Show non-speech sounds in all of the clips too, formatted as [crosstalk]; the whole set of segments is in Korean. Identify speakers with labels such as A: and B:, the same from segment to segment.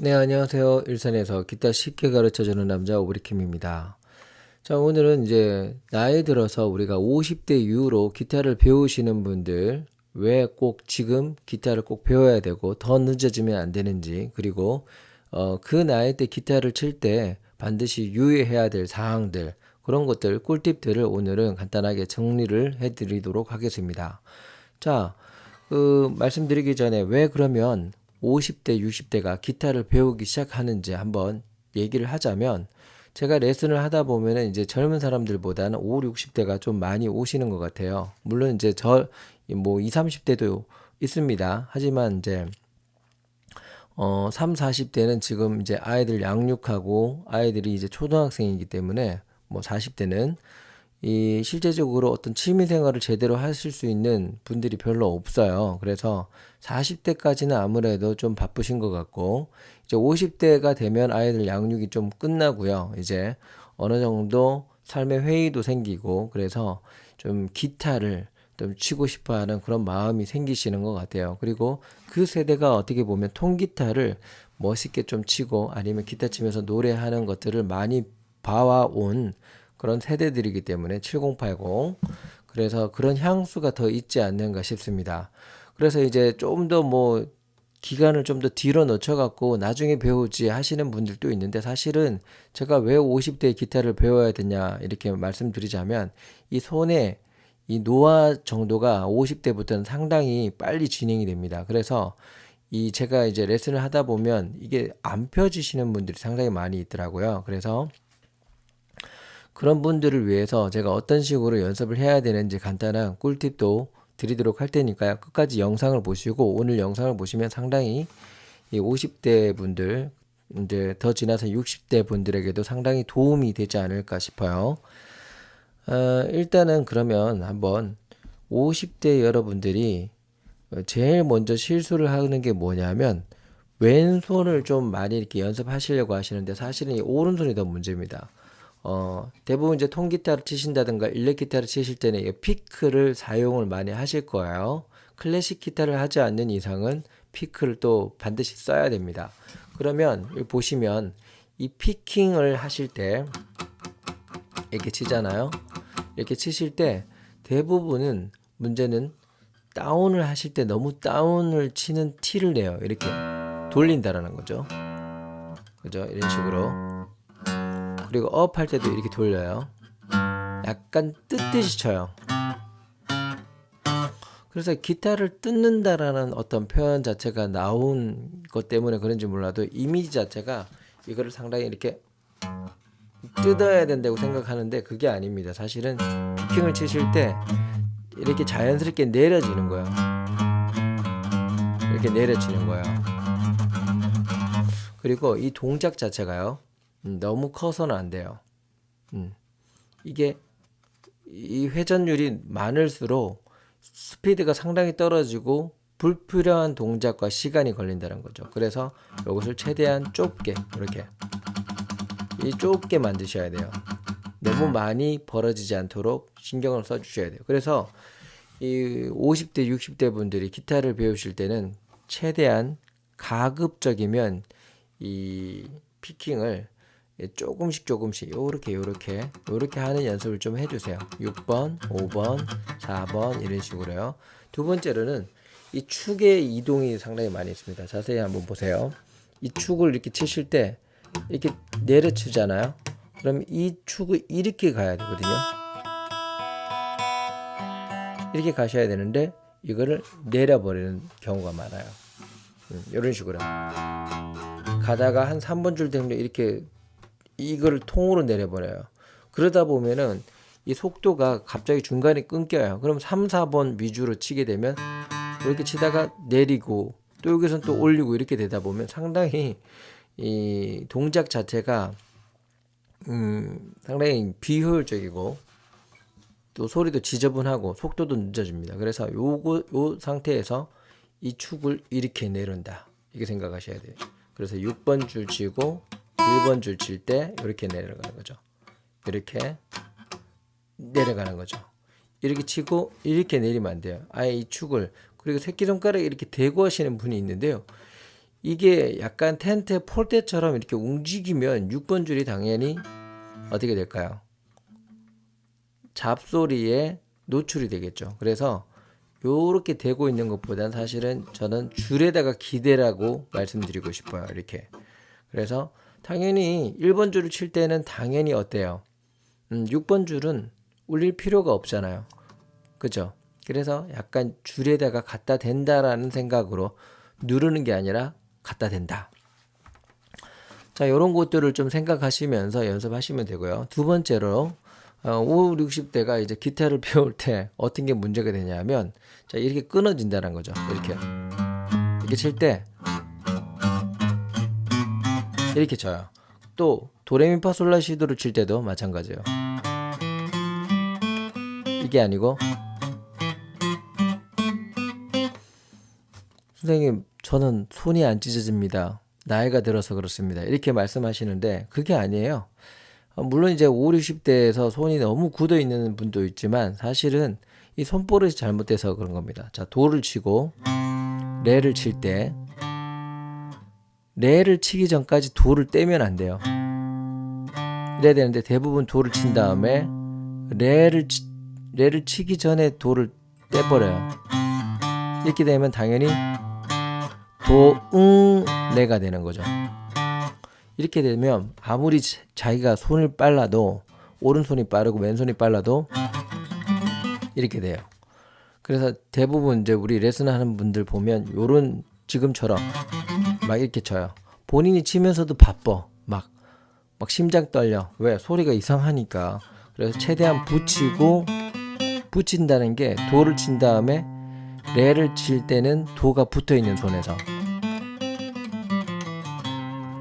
A: 네, 안녕하세요. 일산에서 기타 쉽게 가르쳐 주는 남자 오브리킴입니다. 자, 오늘은 이제 나이 들어서 우리가 50대 이후로 기타를 배우시는 분들 왜 꼭 지금 기타를 꼭 배워야 되고 더 늦어지면 안 되는지 그리고 어, 그 나이 때 기타를 칠 때 반드시 유의해야 될 사항들 그런 것들 꿀팁들을 오늘은 간단하게 정리를 해 드리도록 하겠습니다. 자, 그 말씀드리기 전에 왜 그러면 50대, 60대가 기타를 배우기 시작하는지 한번 얘기를 하자면 제가 레슨을 하다 보면은 이제 젊은 사람들보다는 5, 60대가 좀 많이 오시는 것 같아요. 물론 이제 저 뭐 20, 30대도 있습니다. 하지만 이제 어 3, 40대는 지금 이제 아이들 양육하고 아이들이 이제 초등학생이기 때문에 뭐 40대는 이 실제적으로 어떤 취미 생활을 제대로 하실 수 있는 분들이 별로 없어요. 그래서 40대까지는 아무래도 좀 바쁘신 것 같고, 이제 50대가 되면 아이들 양육이 좀 끝나고요. 이제 어느 정도 삶의 회의도 생기고, 그래서 좀 기타를 좀 치고 싶어 하는 그런 마음이 생기시는 것 같아요. 그리고 그 세대가 어떻게 보면 통기타를 멋있게 좀 치고 아니면 기타 치면서 노래하는 것들을 많이 봐와온 그런 세대들이기 때문에 7080 그래서 그런 향수가 더 있지 않는가 싶습니다. 그래서 이제 좀 더 뭐 기간을 좀 더 뒤로 늦춰 갖고 나중에 배우지 하시는 분들도 있는데 사실은 제가 왜 50대에 기타를 배워야 되냐 이렇게 말씀드리자면 이 손에 이 노화 정도가 50대부터는 상당히 빨리 진행이 됩니다. 그래서 이 제가 이제 레슨을 하다 보면 이게 안 펴지시는 분들이 상당히 많이 있더라고요. 그래서 그런 분들을 위해서 제가 어떤 식으로 연습을 해야 되는지 간단한 꿀팁도 드리도록 할 테니까요. 끝까지 영상을 보시고 오늘 영상을 보시면 상당히 이 50대 분들 이제 더 지나서 60대 분들에게도 상당히 도움이 되지 않을까 싶어요. 어, 일단은 그러면 한번 50대 여러분들이 제일 먼저 실수를 하는 게 뭐냐면 왼손을 좀 많이 이렇게 연습하시려고 하시는데 사실은 이 오른손이 더 문제입니다. 어, 대부분 이제 통기타를 치신다든가 일렉 기타를 치실 때는 이 피크를 사용을 많이 하실 거예요. 클래식 기타를 하지 않는 이상은 피크를 또 반드시 써야 됩니다. 그러면 여기 보시면 이 피킹을 하실 때 이렇게 치잖아요. 이렇게 치실 때 대부분은 문제는 다운을 하실 때 너무 다운을 치는 티를 내요. 이렇게 돌린다라는 거죠. 그죠? 이런 식으로. 그리고 업 할 때도 이렇게 돌려요. 약간 뜯듯이 쳐요. 그래서 기타를 뜯는다라는 어떤 표현 자체가 나온 것 때문에 그런지 몰라도 이미지 자체가 이거를 상당히 이렇게 뜯어야 된다고 생각하는데 그게 아닙니다. 사실은 피킹을 치실 때 이렇게 자연스럽게 내려지는 거예요. 이렇게 내려지는 거예요. 그리고 이 동작 자체가요. 음, 너무 커서는 안 돼요. 음, 이게 이 회전율이 많을수록 스피드가 상당히 떨어지고 불필요한 동작과 시간이 걸린다는 거죠. 그래서 이것을 최대한 좁게 이렇게 이 좁게 만드셔야 돼요. 너무 많이 벌어지지 않도록 신경을 써 주셔야 돼요. 그래서 이 50대, 60대 분들이 기타를 배우실 때는 최대한 가급적이면 이 피킹을 조금씩 조금씩 요렇게 요렇게 요렇게 하는 연습을 좀 해주세요. 6번, 5번, 4번 이런 식으로요. 두 번째로는 이 축의 이동이 상당히 많이 있습니다. 자세히 한번 보세요. 이 축을 이렇게 치실 때 이렇게 내려치잖아요. 그럼 이 축을 이렇게 가야 되거든요. 이렇게 가셔야 되는데 이거를 내려버리는 경우가 많아요. 음, 이런 식으로 가다가 한 3번 줄 되면 이렇게 이거를 통으로 내려버려요. 그러다 보면은 이 속도가 갑자기 중간에 끊겨요. 그럼 3, 4번 위주로 치게 되면 이렇게 치다가 내리고 또 여기선 또 올리고 이렇게 되다 보면 상당히 이 동작 자체가 음, 상당히 비효율적이고 또 소리도 지저분하고 속도도 늦어집니다. 그래서 요거 요 상태에서 이 축을 이렇게 내린다. 이렇게 생각하셔야 돼요. 그래서 6번 줄 치고 1번 줄 칠 때 이렇게 내려가는 거죠. 이렇게 내려가는 거죠. 이렇게 치고 이렇게 내리면 안 돼요. 아예 이 축을 그리고 새끼손가락에 이렇게 대고 하시는 분이 있는데요. 이게 약간 텐트 폴대처럼 이렇게 움직이면 6번 줄이 당연히 어떻게 될까요? 잡소리에 노출이 되겠죠. 그래서 요렇게 되고 있는 것보단 사실은 저는 줄에다가 기대라고 말씀드리고 싶어요. 이렇게. 그래서 당연히 1번 줄을 칠 때는 당연히 어때요? 음, 6번 줄은 울릴 필요가 없잖아요. 그죠? 그래서 약간 줄에다가 갖다 댄다라는 생각으로 누르는 게 아니라 갖다 댄다. 자, 이런 것들을 좀 생각하시면서 연습하시면 되고요. 두 번째로 어, 5, 60대가 이제 기타를 [laughs] 배울 때 어떤 게 문제가 되냐면 자, 이렇게 끊어진다는 거죠. 이렇게. 이렇게 칠 때 이렇게 쳐요. 또 도레미파솔라시도를 칠 때도 마찬가지예요. 이게 아니고 선생님 저는 손이 안 찢어집니다. 나이가 들어서 그렇습니다. 이렇게 말씀하시는데 그게 아니에요. 어, 물론 이제 5, 60대에서 손이 너무 굳어 있는 분도 있지만 사실은 이 손버릇이 잘못돼서 그런 겁니다. 자, 도를 치고 레를 칠 때 레를 치기 전까지 도를 떼면 안 돼요. 이래야 되는데 대부분 도를 친 다음에 레를 치, 레를 치기 전에 도를 떼버려요. 이렇게 되면 당연히 도, 응, 레가 되는 거죠. 이렇게 되면 아무리 자- 자기가 손을 빨라도 오른손이 빠르고 왼손이 빨라도 이렇게 돼요. 그래서 대부분 이제 우리 레슨 하는 분들 보면 요런 지금처럼 막 이렇게 쳐요. 본인이 치면서도 바빠. 막, 막 심장 떨려. 왜? 소리가 이상하니까. 그래서 최대한 붙이고 붙인다는 게 도를 친 다음에 레를 칠 때는 도가 붙어 있는 손에서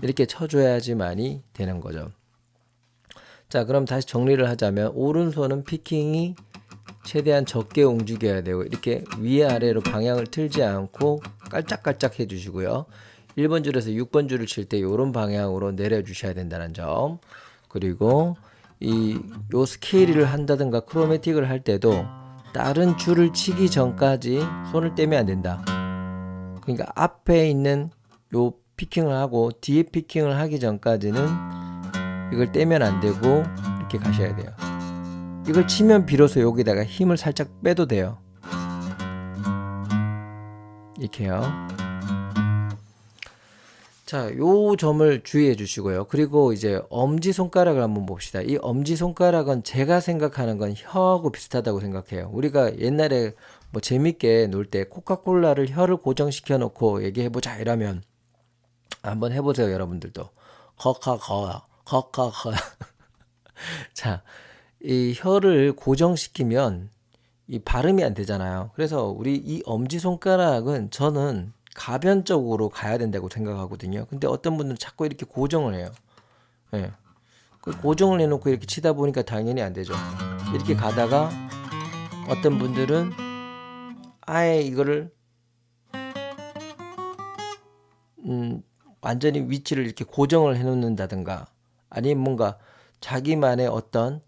A: 이렇게 쳐줘야지만이 되는 거죠. 자, 그럼 다시 정리를 하자면 오른손은 피킹이 최대한 적게 움직여야 되고 이렇게 위아래로 방향을 틀지 않고 깔짝깔짝 해주시고요. 1번 줄에서 6번 줄을 칠 때 이런 방향으로 내려주셔야 된다는 점. 그리고 이 요 스케일을 한다든가 크로매틱을 할 때도 다른 줄을 치기 전까지 손을 떼면 안 된다. 그러니까 앞에 있는 요 피킹을 하고 뒤에 피킹을 하기 전까지는 이걸 떼면 안 되고 이렇게 가셔야 돼요. 이걸 치면 비로소 여기다가 힘을 살짝 빼도 돼요. 이렇게요. 자, 요 점을 주의해 주시고요. 그리고 이제 엄지 손가락을 한번 봅시다. 이 엄지 손가락은 제가 생각하는 건 혀하고 비슷하다고 생각해요. 우리가 옛날에 뭐 재밌게 놀 때 코카콜라를 혀를 고정시켜 놓고 얘기해 보자 이러면 한번 해 보세요, 여러분들도. 커카커, 커카커. [laughs] 자, 이 혀를 고정시키면 이 발음이 안 되잖아요. 그래서 우리 이 엄지 손가락은 저는 가변적으로 가야 된다고 생각하거든요. 근데 어떤 분들은 자꾸 이렇게 고정을 해요. 예. 그 고정을 해놓고 이렇게 치다 보니까 당연히 안 되죠. 이렇게 가다가 어떤 분들은 아예 이거를 음, 완전히 위치를 이렇게 고정을 해놓는다든가 아니면 뭔가 자기만의 어떤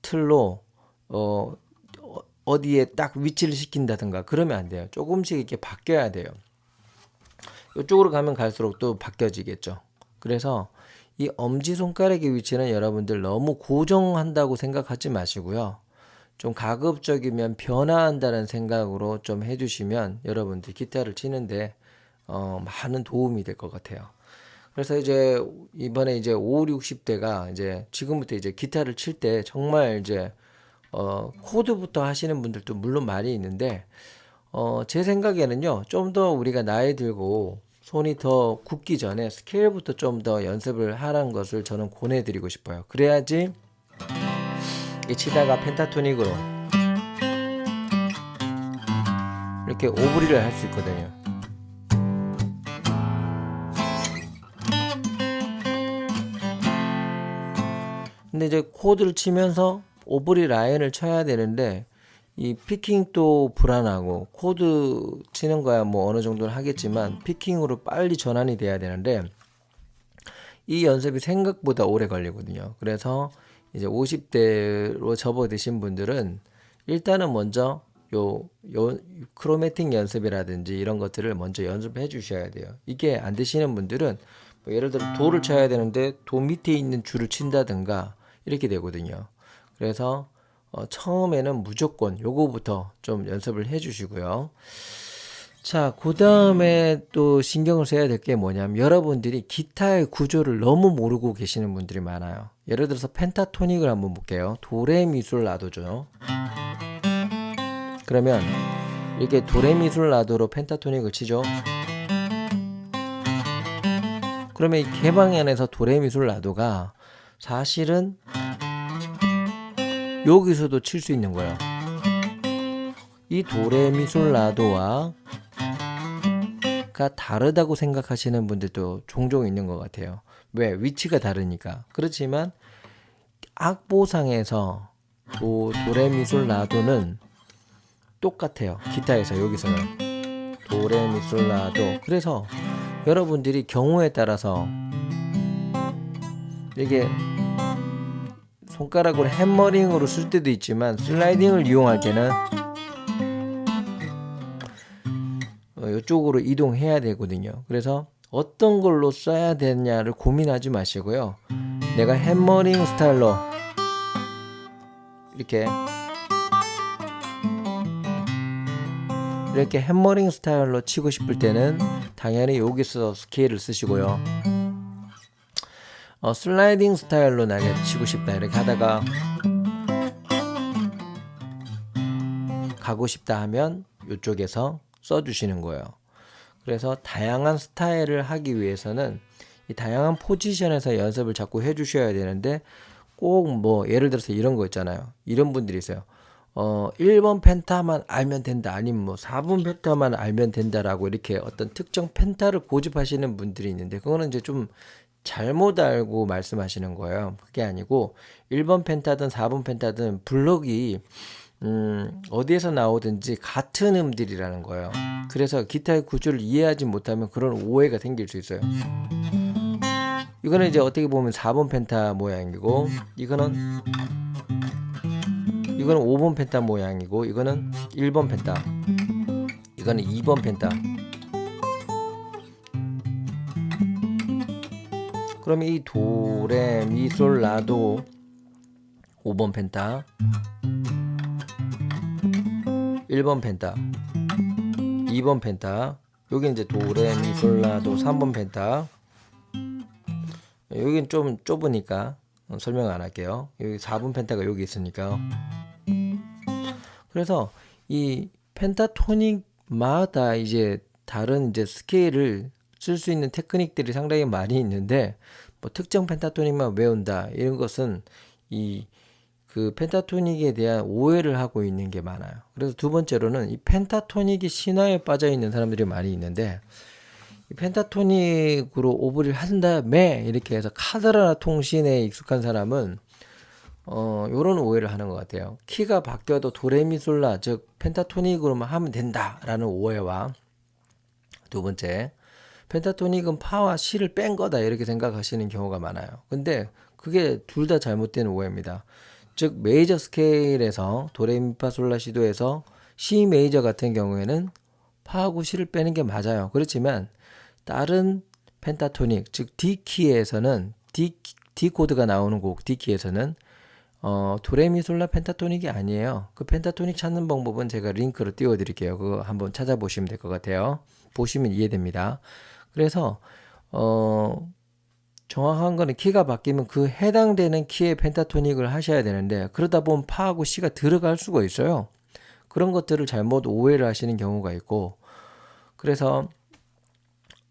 A: 틀로 어, 어- 어디에 딱 위치를 시킨다든가 그러면 안 돼요. 조금씩 이렇게 바뀌어야 돼요. 이쪽으로 가면 갈수록 또 바뀌어지겠죠. 그래서 이 엄지 손가락의 위치는 여러분들 너무 고정한다고 생각하지 마시고요. 좀 가급적이면 변화한다는 생각으로 좀 해주시면 여러분들 기타를 치는데 어, 많은 도움이 될 것 같아요. 그래서 이제 이번에 이제 5, 60대가 이제 지금부터 이제 기타를 칠 때 정말 이제 어, 코드부터 하시는 분들도 물론 많이 있는데 어, 제 생각에는요, 좀 더 우리가 나이 들고 손이 더 굳기 전에 스케일부터 좀 더 연습을 하라는 것을 저는 권해드리고 싶어요. 그래야지 이 치다가 펜타토닉으로 이렇게 오브리를 할 수 있거든요. 근데 이제 코드를 치면서 오브리 라인을 쳐야 되는데 이 피킹도 불안하고 코드 치는 거야 뭐 어느 정도는 하겠지만 피킹으로 빨리 전환이 돼야 되는데 이 연습이 생각보다 오래 걸리거든요. 그래서 이제 50대로 접어드신 분들은 일단은 먼저 요, 요 크로매틱 연습이라든지 이런 것들을 먼저 연습해 주셔야 돼요. 이게 안 되시는 분들은 뭐 예를 들어 도를 쳐야 되는데 도 밑에 있는 줄을 친다든가 이렇게 되거든요. 그래서 어, 처음에는 무조건 요거부터 좀 연습을 해 주시고요. 자, 그 다음에 또 신경을 써야 될 게 뭐냐면 여러분들이 기타의 구조를 너무 모르고 계시는 분들이 많아요. 예를 들어서 펜타토닉을 한번 볼게요. 도레미솔 라도죠. 그러면 이렇게 도레미솔 라도로 펜타토닉을 치죠. 그러면 이 개방현에서 도레미솔 라도가 사실은 여기서도 칠 수 있는 거예요. 이 도레미솔 라도와 가 다르다고 생각하시는 분들도 종종 있는 것 같아요. 왜? 위치가 다르니까. 그렇지만 악보상에서 도, 도레미솔 라도는 똑같아요. 기타에서 여기서는 도레미솔 라도. 그래서 여러분들이 경우에 따라서 이게 손가락으로 hä머링으로 쓸 때도 있지만 슬라이딩을 이용할 때는 어, 이쪽으로 이동해야 되거든요. 그래서 어떤 걸로 써야 되냐를 고민하지 마시고요. 내가 hä머링 스타일로 이렇게 이렇게 hä머링 스타일로 치고 싶을 때는 당연히 여기서 스케일을 쓰시고요. 어, 슬라이딩 스타일로 나게 치고 싶다 이렇게 하다가 가고 싶다 하면 이쪽에서 써주시는 거예요. 그래서 다양한 스타일을 하기 위해서는 이 다양한 포지션에서 연습을 자꾸 해주셔야 되는데 꼭 뭐 예를 들어서 이런 거 있잖아요. 이런 분들이 있어요. 어, 1번 펜타만 알면 된다. 아니면 뭐 4번 펜타만 알면 된다라고 이렇게 어떤 특정 펜타를 고집하시는 분들이 있는데 그거는 이제 좀 잘못 알고 말씀하시는 거예요. 그게 아니고 1번 펜타든 4번 펜타든 블럭이 음, 어디에서 나오든지 같은 음들이라는 거예요. 그래서 기타의 구조를 이해하지 못하면 그런 오해가 생길 수 있어요. 이거는 이제 어떻게 보면 4번 펜타 모양이고 이거는 이거는 5번 펜타 모양이고 이거는 1번 펜타 이거는 2번 펜타 그러면 이 도레 미솔 라도 5번 펜타 1번 펜타 2번 펜타 여기 이제 도레 미솔 라도 3번 펜타. 여긴 좀 좁으니까 어, 설명 안 할게요. 여기 4번 펜타가 여기 있으니까. 그래서 이 펜타토닉마다 이제 다른 이제 스케일을 쓸 수 있는 테크닉들이 상당히 많이 있는데 뭐 특정 펜타토닉만 외운다 이런 것은 이 그 펜타토닉에 대한 오해를 하고 있는 게 많아요. 그래서 두 번째로는 이 펜타토닉이 신화에 빠져 있는 사람들이 많이 있는데 이 펜타토닉으로 오브를 한 다음에 이렇게 해서 카드라나 통신에 익숙한 사람은 어, 요런 오해를 하는 것 같아요. 키가 바뀌어도 도레미솔라, 즉, 펜타토닉으로만 하면 된다라는 오해와 두 번째, 펜타토닉은 파와 시를 뺀 거다 이렇게 생각하시는 경우가 많아요. 근데 그게 둘 다 잘못된 오해입니다. 즉 메이저 스케일에서 도레미파솔라시도에서 C 메이저 같은 경우에는 파하고 시를 빼는 게 맞아요. 그렇지만 다른 펜타토닉 즉 D 키에서는 D, D 코드가 나오는 곡 D 키에서는 어, 도레미솔라 펜타토닉이 아니에요. 그 펜타토닉 찾는 방법은 제가 링크를 띄워 드릴게요. 그거 한번 찾아보시면 될 것 같아요. 보시면 이해됩니다. 그래서 어 정확한 거는 키가 바뀌면 그 해당되는 키의 펜타토닉을 하셔야 되는데 그러다 보면 파하고 C가 들어갈 수가 있어요. 그런 것들을 잘못 오해를 하시는 경우가 있고 그래서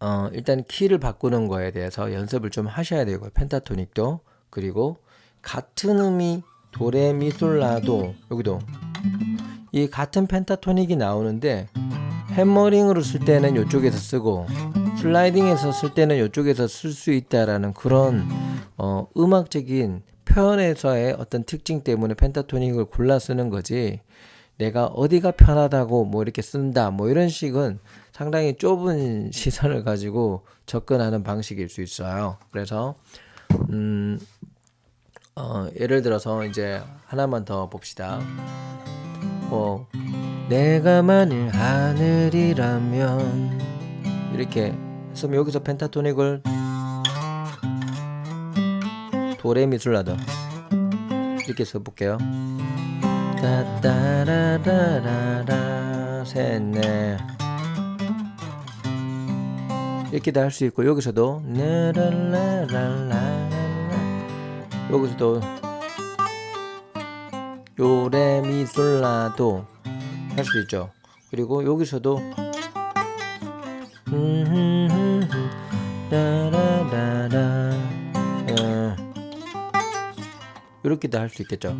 A: 어 일단 키를 바꾸는 거에 대해서 연습을 좀 하셔야 되고요. 펜타토닉도 그리고 같은 음이 도레미솔라도 여기도 이 같은 펜타토닉이 나오는데 hä머링으로 쓸 때는 이쪽에서 쓰고 슬라이딩에서 쓸 때는 이쪽에서 쓸 수 있다라는 그런 어, 음악적인 표현에서의 어떤 특징 때문에 펜타토닉을 골라 쓰는 거지 내가 어디가 편하다고 뭐 이렇게 쓴다 뭐 이런 식은 상당히 좁은 [laughs] 시선을 가지고 접근하는 방식일 수 있어요. 그래서 음, 어, 예를 들어서 이제 하나만 더 봅시다. 뭐 내가 만일 하늘이라면 이렇게 해서 여기서 펜타토닉을 도레미술라도 이렇게 써볼게요. 따따라라라라. 셋넷. 이렇게도 할 수 있고 여기서도 라라라라라. 여기서도 요레미솔라도 할 수 있죠. 그리고 여기서도 라라라라 어, 이렇게도 할 수 있겠죠.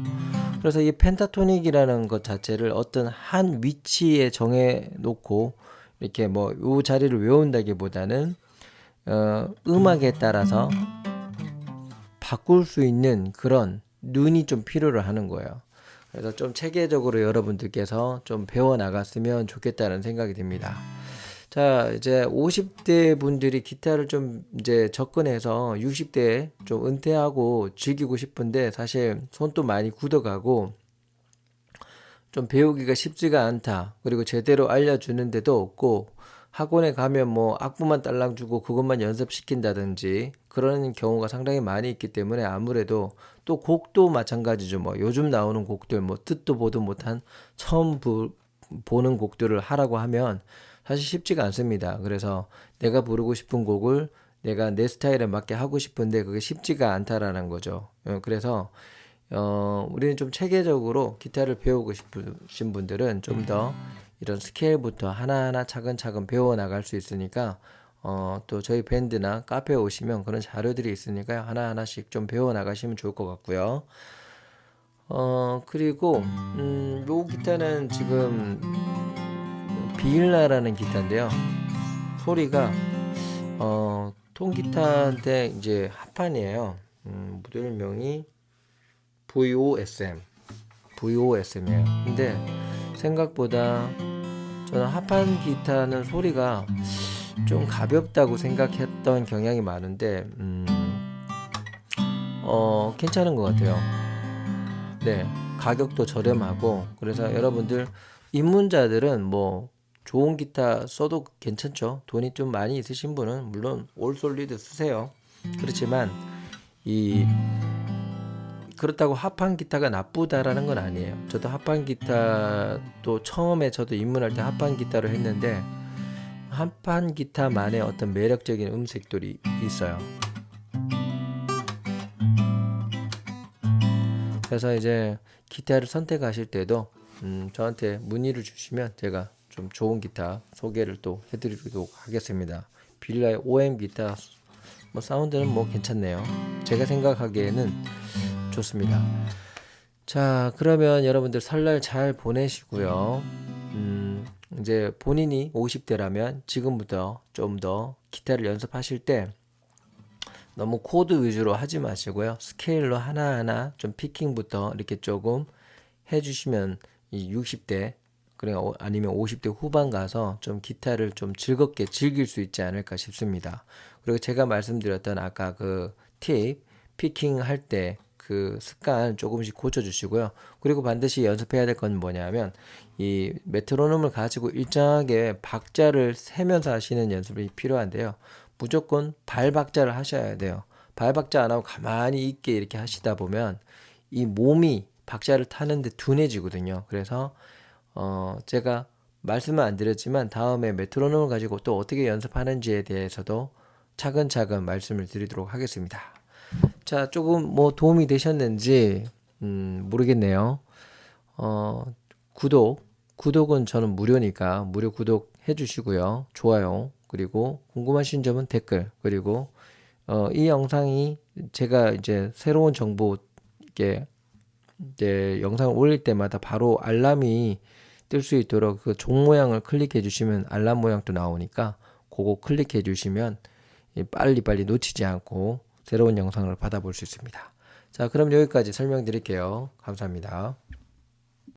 A: 그래서 이 펜타토닉이라는 것 자체를 어떤 한 위치에 정해 놓고 이렇게 뭐요 자리를 외운다기보다는 어, 음악에 따라서 바꿀 수 있는 그런 눈이 좀 필요를 하는 거예요. 그래서 좀 체계적으로 여러분들께서 좀 배워 나갔으면 좋겠다는 생각이 듭니다. 자, 이제 50대 분들이 기타를 좀 이제 접근해서 60대 좀 은퇴하고 즐기고 싶은데 사실 손도 많이 굳어가고 좀 배우기가 쉽지가 않다. 그리고 제대로 알려주는 데도 없고 학원에 가면 뭐 악보만 딸랑 주고 그것만 연습시킨다든지 그런 경우가 상당히 많이 있기 때문에 아무래도 또 곡도 마찬가지죠. 뭐 요즘 나오는 곡들 뭐 듣도 보도 못한 처음 부, 보는 곡들을 하라고 하면 사실 쉽지가 않습니다. 그래서 내가 부르고 싶은 곡을 내가 내 스타일에 맞게 하고 싶은데 그게 쉽지가 않다라는 거죠. 어, 그래서 어, 우리는 좀 체계적으로 기타를 배우고 싶으신 분들은 좀 더 이런 스케일부터 하나하나 차근차근 배워 나갈 수 있으니까 어, 또 저희 밴드나 카페에 오시면 그런 자료들이 있으니까요. 하나하나씩 좀 배워 나가시면 좋을 것 같고요. 어, 그리고 음, 요 기타는 지금 비일라라는 기타인데요. 소리가 어, 통기타인데 이제 합판이에요. 음, 모델명이 VOSM. VOSM이에요. 근데 생각보다 저는 합판 기타는 소리가 좀 가볍다고 생각했던 경향이 많은데 음, 어, 괜찮은 것 같아요. 네, 가격도 저렴하고 그래서 여러분들 입문자들은 뭐 좋은 기타 써도 괜찮죠. 돈이 좀 많이 있으신 분은 물론 올솔리드 쓰세요. 그렇지만 이 그렇다고 합판 기타가 나쁘다라는 건 아니에요. 저도 합판 기타도 처음에 저도 입문할 때 합판 기타로 했는데 합판 기타만의 어떤 매력적인 음색들이 있어요. 그래서 이제 기타를 선택하실 때도 음, 저한테 문의를 주시면 제가 좀 좋은 기타 소개를 또 해드리도록 하겠습니다. 빌라의 OM 기타 뭐 사운드는 뭐 괜찮네요. 제가 생각하기에는 좋습니다. 자, 그러면 여러분들 설날 잘 보내시고요. 음, 이제 본인이 50대라면 지금부터 좀 더 기타를 연습하실 때 너무 코드 위주로 하지 마시고요. 스케일로 하나하나 좀 피킹부터 이렇게 조금 해주시면 이 60대 그리고 아니면 50대 후반 가서 좀 기타를 좀 즐겁게 즐길 수 있지 않을까 싶습니다. 그리고 제가 말씀드렸던 아까 그 팁 피킹 할 때 그 습관 조금씩 고쳐주시고요. 그리고 반드시 연습해야 될 건 뭐냐면 이 메트로놈을 가지고 일정하게 박자를 세면서 하시는 연습이 필요한데요. 무조건 발 박자를 하셔야 돼요. 발 박자 안 하고 가만히 있게 이렇게 하시다 보면 이 몸이 박자를 타는데 둔해지거든요. 그래서 어 제가 말씀은 안 드렸지만 다음에 메트로놈을 가지고 또 어떻게 연습하는지에 대해서도 차근차근 말씀을 드리도록 하겠습니다. 자, 조금 뭐 도움이 되셨는지 음, 모르겠네요. 어, 구독, 구독은 저는 무료니까 무료 구독 해 주시고요. 좋아요. 그리고 궁금하신 점은 댓글. 그리고 어, 이 영상이 제가 이제 새로운 정보 이제 영상을 올릴 때마다 바로 알람이 뜰 수 있도록 그 종 모양을 클릭해 주시면 알람 모양도 나오니까 그거 클릭해 주시면 빨리빨리 놓치지 않고 새로운 영상을 받아볼 수 있습니다. 자, 그럼 여기까지 설명드릴게요. 감사합니다.